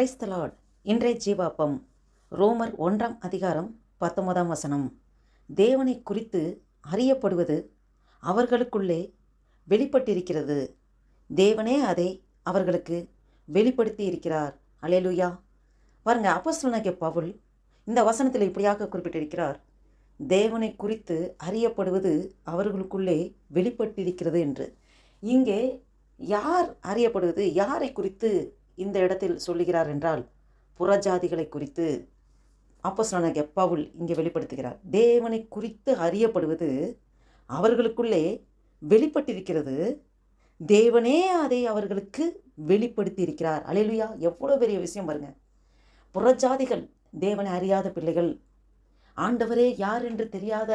கிரைஸ்தலாட் இன்றைய ஜீவாப்பம் ரோமர் ஒன்றாம் அதிகாரம் பத்தொன்பதாம் வசனம். தேவனை குறித்து அறியப்படுவது அவர்களுக்குள்ளே வெளிப்பட்டிருக்கிறது. தேவனே அதை அவர்களுக்கு வெளிப்படுத்தி இருக்கிறார். அலேலுயா பாருங்க அப்போஸ்தலனாகிய பவுல் இந்த வசனத்தில் இப்படியாக குறிப்பிட்டிருக்கிறார். தேவனை குறித்து அறியப்படுவது அவர்களுக்குள்ளே வெளிப்பட்டிருக்கிறது என்று. இங்கே யார் அறியப்படுவது யாரை குறித்து இந்த இடத்தில் சொல்லுகிறார் என்றால் புறஜாதிகளை குறித்து அப்போஸ்தலனாகிய பவுல் இங்கே வெளிப்படுத்துகிறார். தேவனை குறித்து அறியப்படுவது அவர்களுக்குள்ளே வெளிப்பட்டிருக்கிறது. தேவனே அதை அவர்களுக்கு வெளிப்படுத்தி இருக்கிறார் அலையிலுயா எவ்வளோ பெரிய விஷயம் பாருங்க. புறஜாதிகள் தேவனை அறியாத பிள்ளைகள். ஆண்டவரே யார் என்று தெரியாத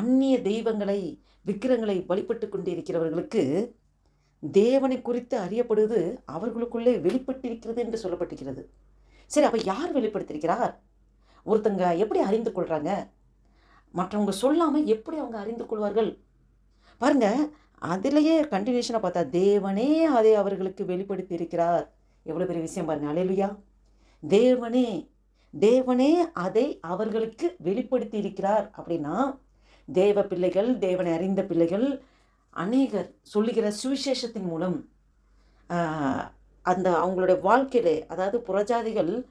அந்நிய தெய்வங்களை விக்கிரங்களை வழிபட்டு கொண்டிருக்கிறவர்களுக்கு தேவனை குறித்து அறியப்படுவது அவர்களுக்குள்ளே வெளிப்பட்டிருக்கிறது என்று சொல்லப்பட்டிருக்கிறது. சரி அப்போ யார் வெளிப்படுத்தியிருக்கிறார்? ஒருத்தங்க எப்படி அறிந்து கொள்கிறாங்க மற்றவங்க சொல்லாமல் எப்படி அவங்க அறிந்து கொள்வார்கள்? பாருங்க அதிலேயே கண்டினியூஷனாக பார்த்தா தேவனே அதை அவர்களுக்கு வெளிப்படுத்தி இருக்கிறார் எவ்வளோ பெரிய விஷயம் பாருங்க. அலையிலுயா தேவனே தேவனே அதை அவர்களுக்கு வெளிப்படுத்தி இருக்கிறார் அப்படின்னா தேவ பிள்ளைகள் தேவனை அறிந்த பிள்ளைகள் அநேகர் சொல்லுகிற சுவிசேஷத்தின் மூலம் அந்த அவங்களுடைய வாழ்க்கையிலே அதாவது புறஜாதிகள்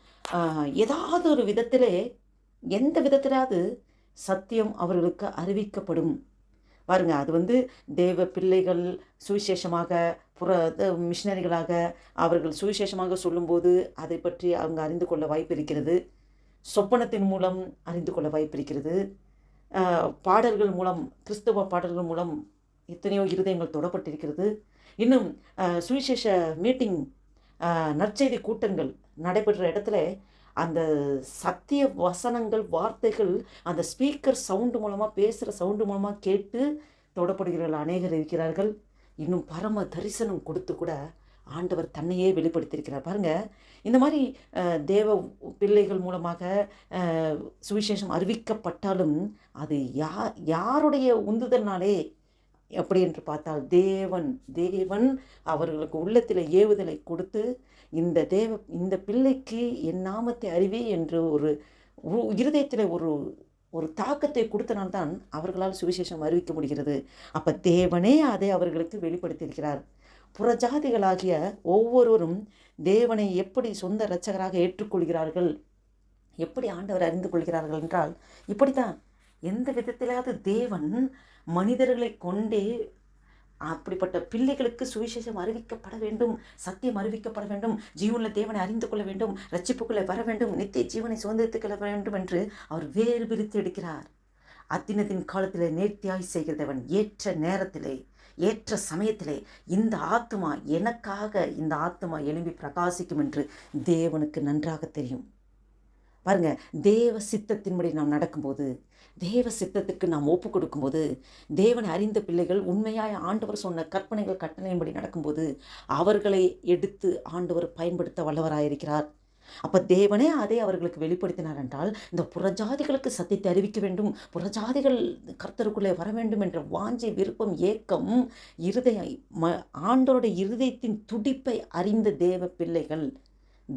ஏதாவது ஒரு விதத்திலே எந்த விதத்திலாவது சத்தியம் அவர்களுக்கு அறிவிக்கப்படும். பாருங்க அது வந்து தேவ பிள்ளைகள் சுவிசேஷமாக புற த- மிஷினரிகளாக அவர்கள் சுவிசேஷமாக சொல்லும்போது அதை பற்றி அவங்க அறிந்து கொள்ள வாய்ப்பு இருக்கிறது. சொப்பனத்தின் மூலம் அறிந்து கொள்ள வாய்ப்பு இருக்கிறது. பாடல்கள் மூலம் கிறிஸ்தவ பாடல்கள் மூலம் எத்தனையோ இருதயங்கள் தொடப்பட்டிருக்கிறது. இன்னும் சுவிசேஷ மீட்டிங் நற்செய்தி கூட்டங்கள் நடைபெற்ற இடத்துல அந்த சத்திய வசனங்கள் வார்த்தைகள் அந்த ஸ்பீக்கர் சவுண்டு மூலமாக பேசுகிற சவுண்டு மூலமாக கேட்டு தொடப்படுகிறவர்கள் அநேகர் இருக்கிறார்கள். இன்னும் பரம தரிசனம் கொடுத்து கூட ஆண்டவர் தன்னையே வெளிப்படுத்தியிருக்கிறார். பாருங்கள் இந்த மாதிரி தேவ பிள்ளைகள் மூலமாக சுவிசேஷம் அறிவிக்கப்பட்டாலும் அது யா யாருடைய உந்துதல்னாலே எப்படி என்று பார்த்தால் தேவன் தேவன் அவர்களுக்கு உள்ளத்தில் ஏவுதலை கொடுத்து இந்த தேவ இந்த பிள்ளைக்கு என் நாமத்தை அறிவே என்று ஒரு உ- இருதயத்தில் ஒரு ஒரு தாக்கத்தை கொடுத்தனால்தான் அவர்களால் சுவிசேஷம் அறிவிக்க முடிகிறது. அப்போ தேவனே அதை அவர்களுக்கு வெளிப்படுத்தியிருக்கிறார். புறஜாதிகளாகிய ஒவ்வொருவரும் தேவனை எப்படி சொந்த இரட்சகராக ஏற்றுக்கொள்கிறார்கள் எப்படி ஆண்டவர் அறிந்து கொள்கிறார்கள் என்றால் இப்படித்தான். எந்த விதத்திலாவது தேவன் மனிதர்களை கொண்டே அப்படிப்பட்ட பிள்ளைகளுக்கு சுவிசேஷம் அறிவிக்கப்பட வேண்டும் சத்தியம் அறிவிக்கப்பட வேண்டும் ஜீவனில் தேவனை அறிந்து கொள்ள வேண்டும் ரட்சிப்புக்குள்ளே வர வேண்டும் நித்திய ஜீவனை சுதந்திரத்துக் கொள்ள வேண்டும் என்று அவர் வேறு பிரித்து எடுக்கிறார். அத்தினத்தின் காலத்திலே நேர்த்தியாய் செய்கிறதவன் ஏற்ற நேரத்திலே ஏற்ற சமயத்திலே இந்த ஆத்மா எனக்காக இந்த ஆத்மா எழும்பி பிரகாசிக்கும் என்று தேவனுக்கு நன்றாக தெரியும். பாருங்க தேவ சித்தத்தின்படி நாம் நடக்கும்போது தேவ சித்தத்துக்கு நாம் ஒப்பு கொடுக்கும்போது தேவனை அறிந்த பிள்ளைகள் உண்மையாய் ஆண்டவர் சொன்ன கற்பனைகள் கட்டளையின்படி நடக்கும்போது அவர்களை எடுத்து ஆண்டவர் பயன்படுத்த வல்லவராயிருக்கிறார் அப்போ தேவனே அதை அவர்களுக்கு வெளிப்படுத்தினார் என்றால் இந்த புறஜாதிகளுக்கு சத்தியத்தை அறிவிக்க வேண்டும் புறஜாதிகள் கர்த்தருக்குள்ளே வர வேண்டும் என்ற வாஞ்சை விருப்பம் ஏக்கம் இருதய ம ஆண்டவருடைய இருதயத்தின் துடிப்பை அறிந்த தேவ பிள்ளைகள்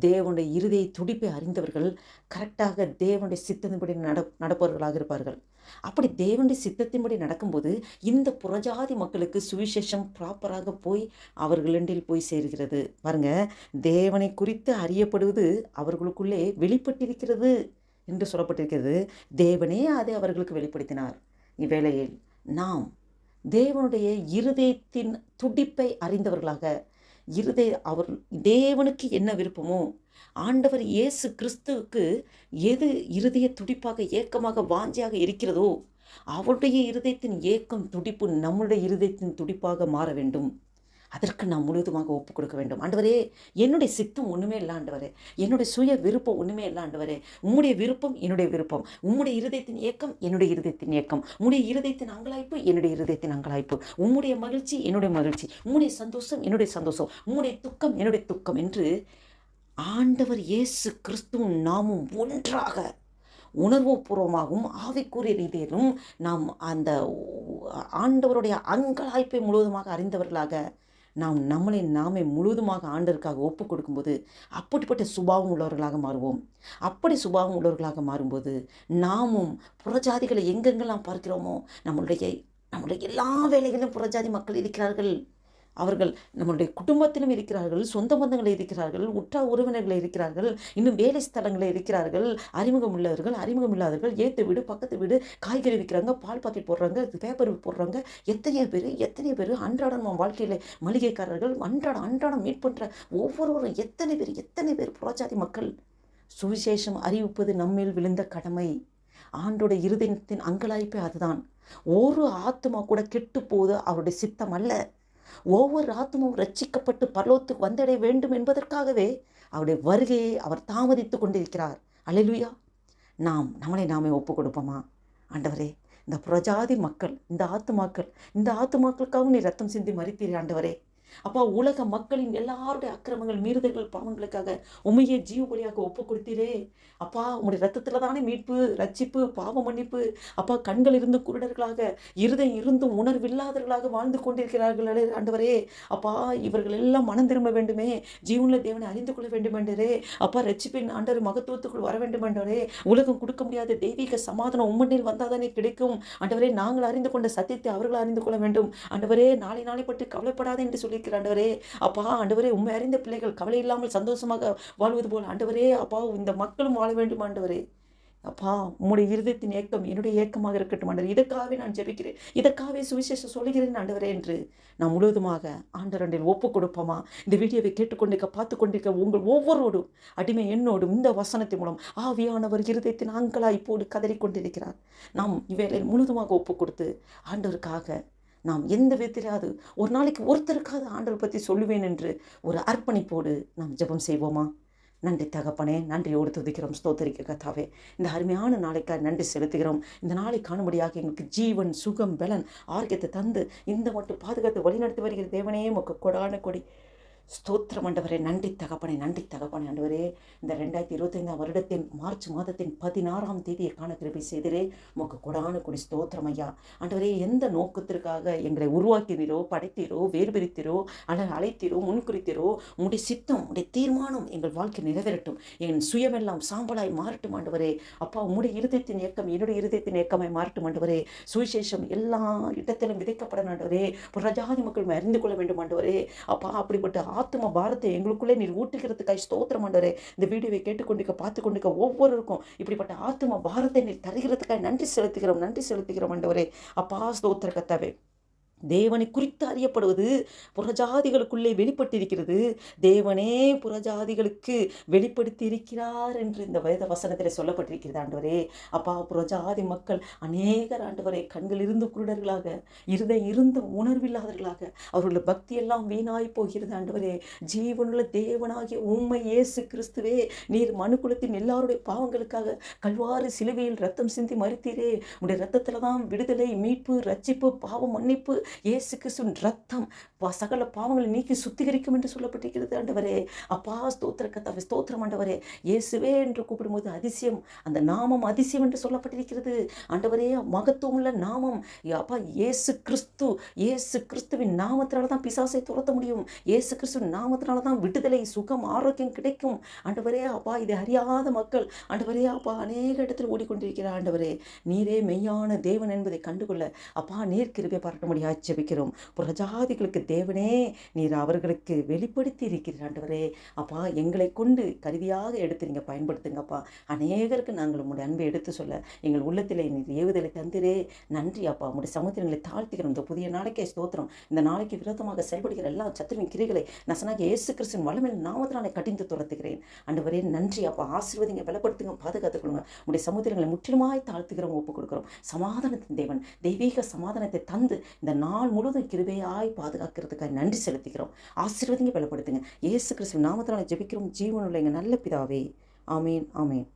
தேவனுடைய இருதய துடிப்பை அறிந்தவர்கள் கரெக்டாக தேவனுடைய சித்தத்தின்படி நட நடப்பவர்களாக இருப்பார்கள். அப்படி தேவனுடைய சித்தத்தின்படி நடக்கும்போது இந்த புறஜாதி மக்களுக்கு சுவிசேஷம் ப்ராப்பராக போய் அவர்களிண்டில் போய் சேர்கிறது. பாருங்க தேவனை குறித்து அறியப்படுவது அவர்களுக்குள்ளே வெளிப்பட்டிருக்கிறது என்று சொல்லப்பட்டிருக்கிறது. தேவனே அதை அவர்களுக்கு வெளிப்படுத்தினார். இவ்வேளையில் நாம் தேவனுடைய இருதயத்தின் துடிப்பை அறிந்தவர்களாக இருதய அவர் தேவனுக்கு என்ன விருப்பமோ ஆண்டவர் இயேசு கிறிஸ்துவுக்கு எது இருதய துடிப்பாக ஏக்கமாக வாஞ்சியாக இருக்கிறதோ அவருடைய இருதயத்தின் ஏக்கம் துடிப்பு நம்முடைய இருதயத்தின் துடிப்பாக மாற வேண்டும். அதற்கு நாம் முழுவதுமாக ஒப்பு கொடுக்க வேண்டும். ஆண்டவரே என்னுடைய சித்தம் ஒன்றுமே இல்லை ஆண்டவரே. என்னுடைய சுய விருப்பம் ஒன்றுமே இல்லை ஆண்டவரே. உம்முடைய விருப்பம் என்னுடைய விருப்பம். உம்முடைய இருதயத்தின் ஏக்கம் என்னுடைய இருதயத்தின் ஏக்கம். உம்முடைய இருதயத்தின் அங்கலாய்ப்பு என்னுடைய இருதயத்தின் அங்கலாய்ப்பு. உம்முடைய மகிழ்ச்சி என்னுடைய மகிழ்ச்சி. உம்முடைய சந்தோஷம் என்னுடைய சந்தோஷம். உம்முடைய துக்கம் என்னுடைய துக்கம் என்று ஆண்டவர் இயேசு கிறிஸ்துவும் நாமும் ஒன்றாக உணர்வுபூர்வமாகவும் ஆவிக்குரிய ரீதியிலும் நாம் அந்த ஆண்டவருடைய அங்கலாய்ப்பை முழுவதுமாக அறிந்தவர்களாக நாம் நம்மளை நாமே முழுவதுமாக ஆண்டருக்காக ஒப்பு கொடுக்கும்போது அப்படிப்பட்ட சுபாவம் உள்ளவர்களாக மாறுவோம். அப்படி சுபாவம் உள்ளவர்களாக மாறும்போது நாமும் புறஜாதிகளை எங்கெங்கெல்லாம் பார்க்கிறோமோ நம்மளுடைய நம்முடைய எல்லா வேலைகளிலும் புறஜாதி மக்கள் இருக்கிறார்கள். அவர்கள் நம்மளுடைய குடும்பத்திலும் இருக்கிறார்கள் சொந்த பந்தங்கள் இருக்கிறார்கள் உற்றா உறவினர்கள் இருக்கிறார்கள் இன்னும் வேலை ஸ்தலங்களில் இருக்கிறார்கள் அறிமுகம் உள்ளவர்கள் அறிமுகம் இல்லாதவர்கள் ஏற்ற வீடு பக்கத்து வீடு காய்கறி விற்கிறாங்க பால் பாக்கெட் போடுறாங்க பேப்பர் போடுறாங்க எத்தனையோ பேர் எத்தனை பேர் அன்றாடம் நம்ம வாழ்க்கையில் மளிகைக்காரர்கள் அன்றாடம் அன்றாடம் மீட் பண்ணுற ஒவ்வொருவரும் எத்தனை பேர் எத்தனை பேர் புறஜாதி மக்கள்? சுவிசேஷம் அறிவிப்பது நம்மேல் விழுந்த கடமை. ஆண்டோட இருதயத்தின் அங்கலாய்ப்பே அதுதான். ஒரு ஆத்மா கூட கெட்டு போது அவருடைய சித்தம் அல்ல. ஒவ்வொரு ஆத்மும் ரட்சிக்கப்பட்டு பரலோத்துக்கு வந்தடைய வேண்டும் என்பதற்காகவே அவருடைய வருகையை அவர் தாமதித்து கொண்டிருக்கிறார். அலைலுயா நாம் நம்மளை நாமே ஒப்பு கொடுப்போமா ஆண்டவரே இந்த புரஜாதி மக்கள் இந்த ஆத்துமாக்கள் இந்த ஆத்துமாக்களுக்காகவும் நீ ரத்தம் சிந்தி மறித்தீர் ஆண்டவரே. அப்பா உலக மக்களின் எல்லாருடைய அக்கிரமங்கள் மீறுதல்கள் பாவங்களுக்காக உண்மையை ஜீவ பலியாக ஒப்பு கொடுத்தீரே அப்பா உங்களுடைய ரத்தத்தில் தானே மீட்பு ரட்சிப்பு பாவ மன்னிப்பு. அப்பா கண்கள் இருந்து குருடர்களாக இருதயம் இருந்தும் உணர்வில்லாதவர்களாக வாழ்ந்து கொண்டிருக்கிறார்கள் ஆண்டவரே. அப்பா இவர்கள் எல்லாம் மனம் திரும்ப வேண்டுமே. ஜீவனில் தேவனை அறிந்து கொள்ள வேண்டும் என்றே அப்பா ரட்சிப்பின் ஆண்டர் மகத்துவத்துக்குள் வர வேண்டும் என்றே உலகம் கொடுக்க முடியாத தெய்வீக சமாதானம் உம்மண்ணில் வந்தாதானே கிடைக்கும். ஆண்டவரே நாங்கள் அறிந்து கொண்ட சத்தியத்தை அவர்கள் அறிந்து கொள்ள வேண்டும். ஆண்டவரே நாளை நாளை பற்றி கவலைப்படாதே என்று சொல்லி ஜெபிக்கிற ஆண்டவரே. அப்பா ஆண்டவரே உண்மை அறிந்த பிள்ளைகள் கவலை இல்லாமல் சந்தோஷமாக வாழ்வது போல். ஆண்டவரே அப்பா இந்த மக்களும் வாழ வேண்டும் ஆண்டவரே. அப்பா உம்முடைய இருதயத்தின் ஏக்கம் என்னுடைய ஏக்கமாக இருக்கட்டும் ஆண்டவர். இதற்காகவே நான் ஜெபிக்கிறேன். இதற்காகவே சுவிசேஷம் சொல்கிறேன் ஆண்டவரே என்று நான் முழுவதுமாக ஆண்டரண்டில் ஒப்பு கொடுப்போமா? இந்த வீடியோவை கேட்டுக்கொண்டிருக்க பார்த்து கொண்டிருக்க உங்கள் ஒவ்வொருவரும் அடிமை என்னோடும் இந்த வசனத்தின் மூலம் ஆவியானவர் இருதயத்தின் ஆண்களா இப்போது கதறிக்கொண்டிருக்கிறார். நாம் இவ்வேளையில் முழுதுமாக ஒப்பு கொடுத்து ஆண்டவருக்காக நாம் எந்த விதத்திலாவது ஒரு நாளைக்கு ஒருத்தருக்காவது ஆண்டவர் பற்றி சொல்லுவேன் என்று ஒரு அர்ப்பணிப்போடு நாம் ஜெபம் செய்வோமா? நன்றி தகப்பனே நன்றியோடு துதிக்கிறோம் ஸ்தோத்தரிக்க கத்தாவே இந்த அருமையான நாளைக்காக நன்றி செலுத்துகிறோம். இந்த நாளை காணும்படியாக எங்களுக்கு ஜீவன் சுகம் பலன் ஆரோக்கியத்தை தந்து இந்த மட்டும் பாதுகாத்து வழிநடத்தி வருகிற தேவனையே உமக்கு கொடான கொடி. ஸ்தோத்திரம் ஆண்டவரே நன்றி தகப்பனை நன்றி தகப்பனை ஆண்டவரே. இந்த ரெண்டாயிரத்தி இருபத்தைந்தாம் வருடத்தின் மார்ச் மாதத்தின் பதினாறாம் தேதியை காண கிருபை செய்திரே. உமக்கு கொடான கொடி ஸ்தோத்திரம் ஐயா. ஆண்டவரே எந்த நோக்கத்திற்காக எங்களை உருவாக்கினீரோ படைத்தீரோ வேறுபிரித்தீரோ அல்லது அழைத்தீரோ முன்குறித்தீரோ உடைய சித்தம் உடைய தீர்மானம் எங்கள் வாழ்க்கை நிறைவேறட்டும். என் சுயமெல்லாம் சாம்பலாய் மாறட்டும் ஆண்டவரே. அப்பா உம்முடைய இருதயத்தின் இயக்கம் என்னுடைய இருதயத்தின் இயக்கமாய் மாறட்டும் ஆண்டவரே. சுவிசேஷம் எல்லா இடத்திலும் விதைக்கப்பட ஆண்டவரே. பிரஜாதி மக்கள் அறிந்து கொள்ள வேண்டும் ஆண்டவரே. அப்பா அப்படிப்பட்ட ஆத்ம பாரத்தை எங்களுக்குள்ளே நீர் ஊட்டுகிறதுக்காய் ஸ்தோத்திரம் ஆண்டவரே. இந்த வீடியோவை கேட்டுக்கொண்டிருக்க பார்த்து கொண்டிருக்க ஒவ்வொருவருக்கும் இப்படிப்பட்ட ஆத்ம பாரத்தை நீர் தருகிறதுக்காய் நன்றி செலுத்துகிறோம் நன்றி செலுத்துகிறோம் ஆண்டவரே. அப்பா ஸ்தோத்திர கத்தாவே தேவனை குறித்து அறியப்படுவது புறஜாதிகளுக்குள்ளே வெளிப்பட்டிருக்கிறது. தேவனே புறஜாதிகளுக்கு வெளிப்படுத்தி இருக்கிறார் என்று இந்த வேத வசனத்தில் சொல்லப்பட்டிருக்கிறது ஆண்டவரே. அப்பா புறஜாதி மக்கள் அநேகர் ஆண்டவரே கண்கள் இருந்து குருடர்களாக இருதயம் இருந்த உணர்வில்லாதவர்களாக அவர்களோட பக்தி எல்லாம் வீணாய் போகிறது ஆண்டவரே. ஜீவனுள்ள தேவனாகிய உண்மை இயேசு கிறிஸ்துவே நீர் மனுக்குலத்தின் எல்லாருடைய பாவங்களுக்காக கல்வாறு சிலுவையில் ரத்தம் சிந்தி மறுத்தீரே உடைய ரத்தத்தில் தான் விடுதலை மீட்பு ரட்சிப்பு பாவம் மன்னிப்பு இயேசு கிறிஸ்துவின் ரத்தம் சகல பாவங்களை நீக்கி சுத்திகரிக்கும் என்று சொல்லப்பட்டிருக்கிறது ஆண்டவரே. அப்பா ஸ்தோத்திர கத்தாவே ஸ்தோத்திரம் ஆண்டவரே. இயேசுவே என்று கூப்பிடும்போது அதிசயம் அந்த நாமம் அதிசயம் என்று சொல்லப்பட்டிருக்கிறது. ஆண்டவரே மகத்துவமுள்ள நாமம். அப்பா இயேசு கிறிஸ்து இயேசு கிறிஸ்துவின் நாமத்தினால தான் பிசாசை துரத்த முடியும். இயேசு கிறிஸ்துவின் நாமத்தினால தான் விடுதலை சுகம் ஆரோக்கியம் கிடைக்கும். ஆண்டவரே அப்பா இதை அறியாத மக்கள் ஆண்டவரே அப்பா அநேக இடத்தில் ஓடிக்கொண்டிருக்கிறார் ஆண்டவரே. நீரே மெய்யான தேவன் என்பதை கண்டுகொள்ள அப்பா நீர் கிருபை பாராட்ட முடியாது ஜெபிக்கிறோம் பிரஜாதிகளுக்கு தேவனே நீர் அவர்களுக்கு வெளிப்படுத்தி இருக்கிற ஆண்டவரே. அப்பா எங்களை கொண்டு கருவியாக எடுத்து நீங்கள் பயன்படுத்துங்கப்பா. அநேகருக்கு நாங்கள் உங்களுடைய அன்பை எடுத்து சொல்ல எங்கள் உள்ளத்திலே நீர் ஏவுதலை தந்திரே. நன்றி அப்பா. உங்களுடைய சமுத்திரங்களை தாழ்த்துகிறோம். இந்த புதிய நாளைக்கே ஸ்தோத்திரம். இந்த நாளைக்கு விரோதமாக செயல்படுகிற எல்லா சத்துருவின் கிரிகளை நசனாக இயேசு கிறிஸ்துவின் வளமையில் நாமத்தினாலே கடிந்து துரத்துகிறேன். ஆண்டவரே நன்றி அப்பா. ஆசீர்வதிங்க பலப்படுத்துங்க பாதுகாத்துக் கொள்ளுங்க உங்களுடைய சமுத்திரங்களை முற்றிலுமாய் தாழ்த்துக்கிறோம் ஒப்புக் கொடுக்கிறோம். சமாதானத்தின் தேவன் தெய்வீக சமாதானத்தை தந்து இந்த நாள் முழுவதும் கிருபையாய் பாதுகாக்கிறதுக்காக நன்றி செலுத்திக்கிறோம். ஆசீர்வதிங்க பலப்படுத்துங்க. இயேசு கிறிஸ்துவ நாமத்தினால ஜெபிக்கிறோம். ஜீவனுள்ள எங்கள் நல்ல பிதாவே. ஆமீன் ஆமீன்.